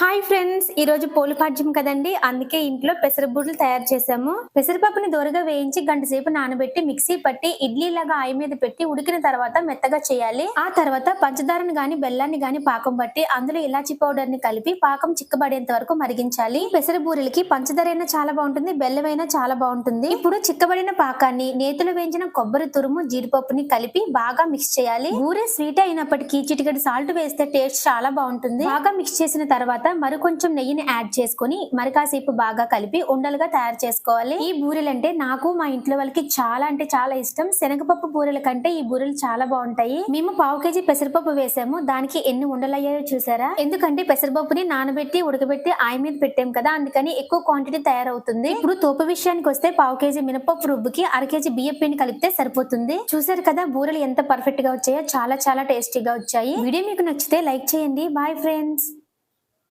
Hi friends ఈ రోజు పోలిపాడ్యం కదండి. అందుకే ఇంట్లో పెసరబూడలు తయారు చేసాము పెసరపప్పుని దొరగా వేయించి గంట సేపు నానబెట్టి మిక్సీ పట్టి ఇడ్లీ లాగా ఆయి మీద పెట్టి ఉడికిన తర్వాత మెత్తగా చేయాలి. ఆ తర్వాత పంచదారని గాని బెల్లాన్ని గాని పాకం పట్టి అందులో ఇలాచి పౌడర్ని కలిపి పాకం చిక్కబడేంత వరకు మరిగించాలి. పెసర బూరెలకి పంచదార అయినా చాలా బాగుంటుంది బెల్లం అయినా చాలా బాగుంటుంది. ఇప్పుడు చిక్కబడిన పాకాన్ని నేతిలో వేయించిన కొబ్బరి తురుము జీడిపప్పుని కలిపి బాగా మిక్స్ చేయాలి. బూరె స్వీట్ అయినప్పటికీ చిటికటి సాల్ట్ వేస్తే టేస్ట్ చాలా బాగుంటుంది. బాగా మిక్స్ చేసిన తర్వాత మరి కొంచెం నెయ్యిని యాడ్ చేసుకొని మరి కాసేపు బాగా కలిపి ఉండలుగా తయారు చేసుకోవాలి. ఈ బూరెలు అంటే నాకు మా ఇంట్లో వాళ్ళకి చాలా అంటే చాలా ఇష్టం. శనగపప్పు బూరెల కంటే ఈ బూరెలు చాలా బాగుంటాయి. మేము పావు కేజీ పెసరపప్పు వేసాము. దానికి ఎన్ని ఉండలయ్యాయో చూసారా? ఎందుకంటే పెసరపప్పుని నానబెట్టి ఉడకబెట్టి ఆయ మీద పెట్టాం కదా అందుకని ఎక్కువ క్వాంటిటీ తయారవుతుంది. ఇప్పుడు తోపు విషయానికి వస్తే పావు కేజీ మినపప్పు రుబ్బుకి అర కేజీ బియ్యం పిండి కలిపితే సరిపోతుంది. చూసారు కదా బూరెలు ఎంత పర్ఫెక్ట్గా వచ్చాయో చాలా చాలా టేస్టీగా వచ్చాయి. వీడియో మీకు నచ్చితే లైక్ చేయండి. Bye friends